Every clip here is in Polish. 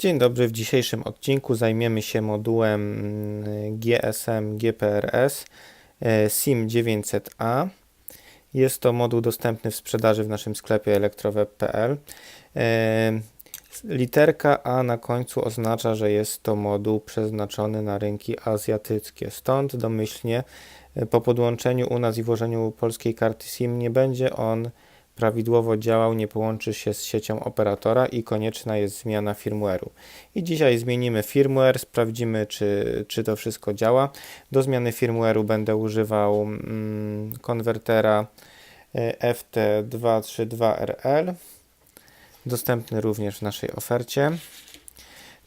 Dzień dobry, w dzisiejszym odcinku zajmiemy się modułem mm, GSM GPRS e, SIM900A. Jest to moduł dostępny w sprzedaży w naszym sklepie elektroweb.pl. E, Literka A na końcu oznacza, że jest to moduł przeznaczony na rynki azjatyckie. Stąd domyślnie e, po podłączeniu u nas i włożeniu polskiej karty SIM nie będzie on prawidłowo działał, nie połączy się z siecią operatora i konieczna jest zmiana firmware'u. I dzisiaj zmienimy firmware, sprawdzimy czy, czy to wszystko działa. Do zmiany firmware'u będę używał mm, konwertera e, FT232RL, dostępny również w naszej ofercie.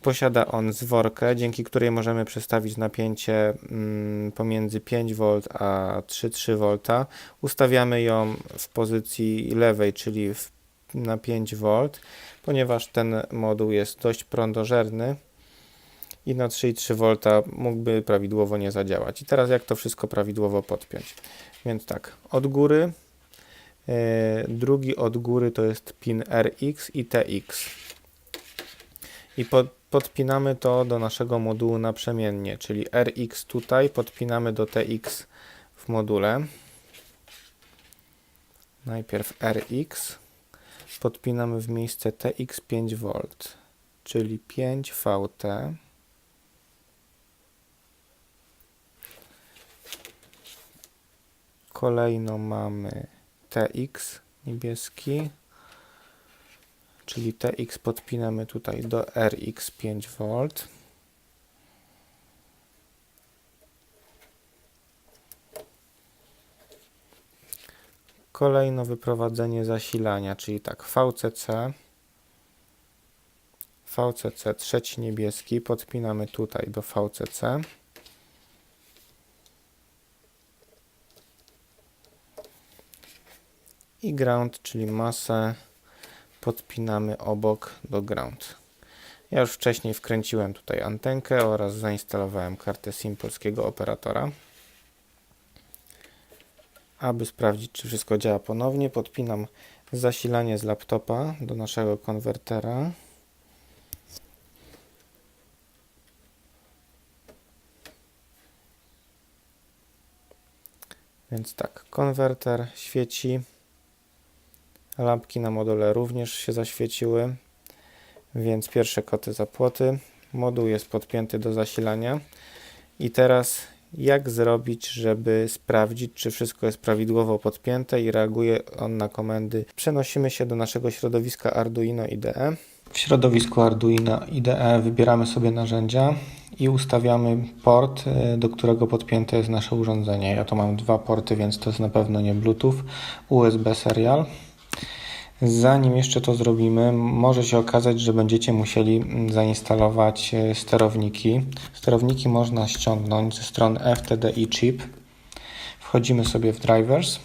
Posiada on zworkę, dzięki której możemy przestawić napięcie mm, pomiędzy 5V a 3,3V. Ustawiamy ją w pozycji lewej, czyli na 5V, ponieważ ten moduł jest dość prądożerny i na 3,3V mógłby prawidłowo nie zadziałać. I teraz jak to wszystko prawidłowo podpiąć? Więc tak, od góry, yy, drugi od góry to jest pin RX i TX. I pod podpinamy to do naszego modułu naprzemiennie, czyli RX tutaj podpinamy do TX w module. Najpierw RX podpinamy w miejsce TX 5V, czyli 5VT. Kolejno mamy TX niebieski czyli TX podpinamy tutaj do RX 5V. Kolejno wyprowadzenie zasilania, czyli tak VCC, VCC trzeci niebieski podpinamy tutaj do VCC. I ground, czyli masę podpinamy obok do ground. Ja już wcześniej wkręciłem tutaj antenkę oraz zainstalowałem kartę SIM polskiego operatora. Aby sprawdzić, czy wszystko działa ponownie, podpinam zasilanie z laptopa do naszego konwertera. Więc tak, konwerter świeci. Lampki na module również się zaświeciły, więc pierwsze koty za płoty. Moduł jest podpięty do zasilania. I teraz jak zrobić, żeby sprawdzić, czy wszystko jest prawidłowo podpięte i reaguje on na komendy. Przenosimy się do naszego środowiska Arduino IDE. W środowisku Arduino IDE wybieramy sobie narzędzia i ustawiamy port, y, do którego podpięte jest nasze urządzenie. Ja to mam dwa porty, więc to jest na pewno nie Bluetooth, USB serial. Zanim jeszcze to zrobimy, może się okazać, że będziecie musieli mm, zainstalować e, sterowniki. Sterowniki można ściągnąć ze strony FTDI Chip. Wchodzimy sobie w Drivers,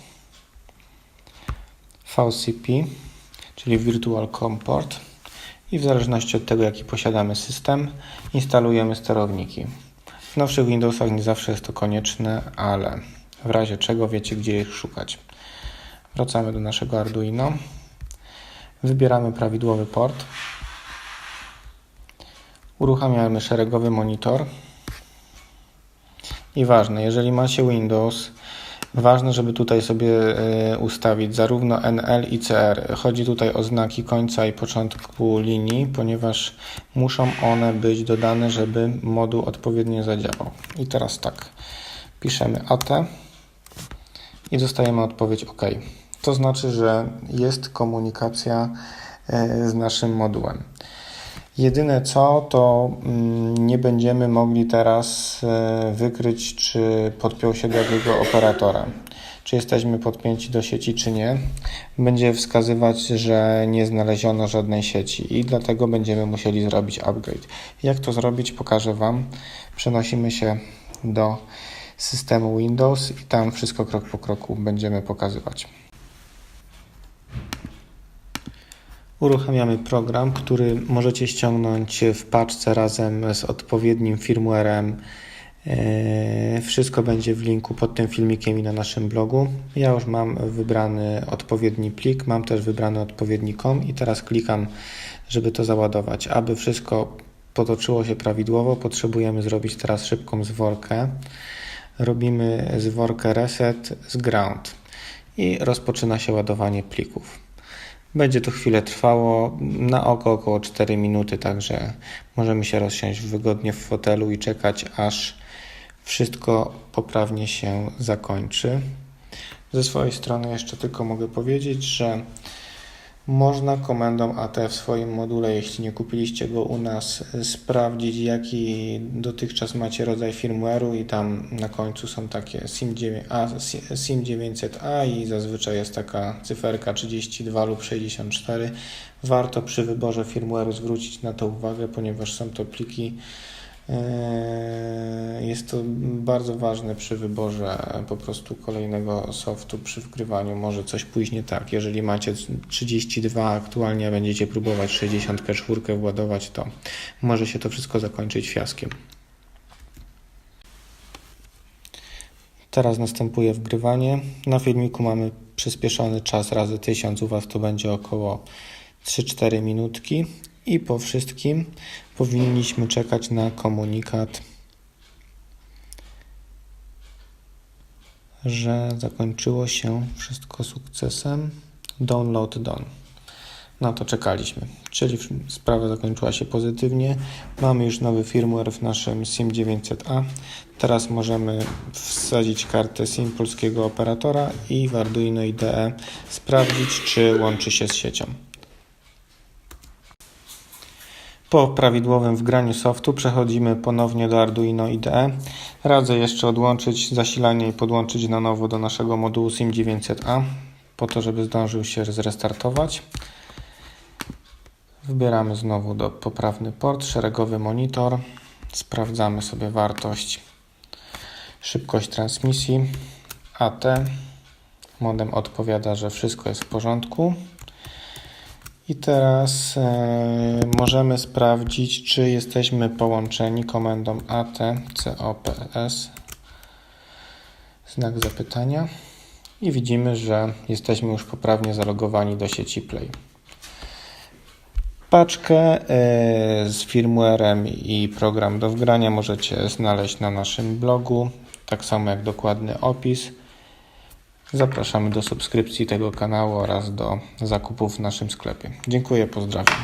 VCP, czyli Virtual COM Port i w zależności od tego, jaki posiadamy system, instalujemy sterowniki. W nowszych Windowsach nie zawsze jest to konieczne, ale w razie czego wiecie, gdzie ich szukać. Wracamy do naszego Arduino. Wybieramy prawidłowy port. Uruchamiamy szeregowy monitor. I ważne, jeżeli macie Windows, ważne, żeby tutaj sobie e, ustawić zarówno NL i CR. Chodzi tutaj o znaki końca i początku linii, ponieważ muszą one być dodane, żeby moduł odpowiednio zadziałał. I teraz tak, piszemy AT i dostajemy odpowiedź OK. To znaczy, że jest komunikacja e, z naszym modułem. Jedyne co, to mm, nie będziemy mogli teraz e, wykryć, czy podpiął się do jakiego operatora. Czy jesteśmy podpięci do sieci, czy nie. Będzie wskazywać, że nie znaleziono żadnej sieci i dlatego będziemy musieli zrobić upgrade. Jak to zrobić, pokażę Wam. Przenosimy się do systemu Windows i tam wszystko krok po kroku będziemy pokazywać. Uruchamiamy program, który możecie ściągnąć w paczce razem z odpowiednim firmwarem. E, wszystko będzie w linku pod tym filmikiem i na naszym blogu. Ja już mam wybrany odpowiedni plik, mam też wybrany odpowiedni kom i teraz klikam żeby to załadować. Aby wszystko potoczyło się prawidłowo, potrzebujemy zrobić teraz szybką zworkę. Robimy zworkę reset z ground i rozpoczyna się ładowanie plików. Będzie to chwilę trwało, na oko około 4 minuty, także możemy się rozsiąść wygodnie w fotelu i czekać, aż wszystko poprawnie się zakończy. Ze swojej strony jeszcze tylko mogę powiedzieć, że można komendą AT w swoim module, jeśli nie kupiliście go u nas, sprawdzić jaki dotychczas macie rodzaj firmware'u i tam na końcu są takie SIM9A, SIM900A i zazwyczaj jest taka cyferka 32 lub 64. Warto przy wyborze firmware'u zwrócić na to uwagę, ponieważ są to pliki Jest to bardzo ważne przy wyborze po prostu kolejnego softu, przy wgrywaniu. Może coś pójść nie tak. Jeżeli macie 32 aktualnie, będziecie próbować 64 władować, to może się to wszystko zakończyć fiaskiem. Teraz następuje wgrywanie. Na filmiku mamy przyspieszony czas razy 1000, u Was to będzie około 3-4 minutki i po wszystkim powinniśmy czekać na komunikat, że zakończyło się wszystko sukcesem. Download done. Na to czekaliśmy, czyli sprawa zakończyła się pozytywnie. Mamy już nowy firmware w naszym SIM900A. Teraz możemy wsadzić kartę SIM polskiego operatora i w Arduino IDE sprawdzić, czy łączy się z siecią. Po prawidłowym wgraniu softu przechodzimy ponownie do Arduino IDE. Radzę jeszcze odłączyć zasilanie i podłączyć na nowo do naszego modułu SIM900A po to, żeby zdążył się zrestartować. Wybieramy znowu do poprawny port, szeregowy monitor. Sprawdzamy sobie wartość, szybkość transmisji AT. Modem odpowiada, że wszystko jest w porządku. I teraz e, możemy sprawdzić, czy jesteśmy połączeni komendą AT COPS znak zapytania i widzimy, że jesteśmy już poprawnie zalogowani do sieci Play. Paczkę e, z firmwarem i program do wgrania możecie znaleźć na naszym blogu, tak samo jak dokładny opis. Zapraszamy do subskrypcji tego kanału oraz do zakupów w naszym sklepie. Dziękuję, pozdrawiam.